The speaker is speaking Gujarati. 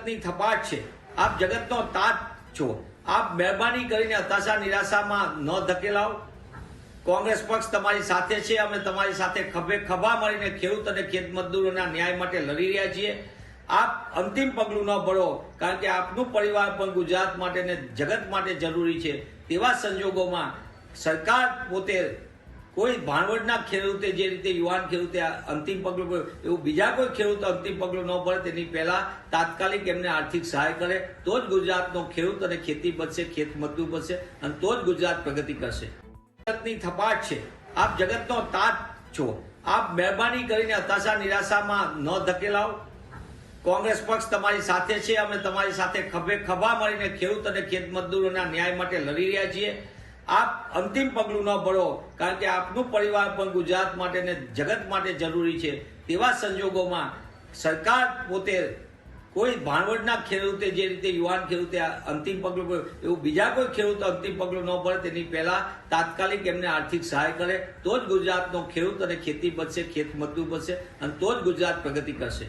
જગતની થપાટ છે. આપ જગતનો તાજ છો. આપ મહેરબાની કરીને હતાશા, નિરાશામાં ન ધકેલાવ. કોંગ્રેસ પક્ષ તમારી સાથે છે. અમે તમારી સાથે ખભે ખભા મળીને ખેડૂત અને ખેત મજદૂરોના ન્યાય માટે લડી રહ્યા છીએ. આપ અંતિમ પગલું ન ભરો, કારણ કે આપનું પરિવાર પણ ગુજરાત માટે ને જગત માટે જરૂરી છે. તેવા સંજોગોમાં સરકાર પોતે કોઈ ભાણવડના ખેડૂતે જે રીતે યુવાન ખેડૂતે અંતિમ પગલું એવું બીજા કોઈ ખેડૂત અંતિમ પગલું ન ભરે, તેની પહેલા તાત્કાલિક એમને આર્થિક સહાય કરે, તો જ ગુજરાતનો ખેડૂત અને ખેતી બચશે, ખેત મજબૂત બચશે, અને તો જ ગુજરાત પ્રગતિ કરશે. જગતની થપાટ છે. આપ જગતનો તાત છો. આપ મહેરબાની કરીને હતાશા, નિરાશામાં ન ધકેલાવો. કોંગ્રેસ પક્ષ તમારી સાથે છે, અમે તમારી સાથે ખભે ખભા મળીને ખેડૂત અને ખેત મજદૂરોના ન્યાય માટે લડી રહ્યા છીએ. આપ અંતિમ પગલું ન ભરો, કારણ કે આપનું પરિવાર પણ ગુજરાત માટે ને જગત માટે જરૂરી છે. તેવા સંજોગોમાં સરકાર પોતે કોઈ ભાણવડના ખેડૂતે જે રીતે યુવાન ખેડૂતે અંતિમ પગલું એવું બીજા કોઈ ખેડૂત અંતિમ પગલું ન ભરે, તેની પહેલા તાત્કાલિક એમને આર્થિક સહાય કરે, તો જ ગુજરાતનો ખેડૂત અને ખેતી બચશે ખેત મજબૂત બનશે, અને તો જ ગુજરાત પ્રગતિ કરશે.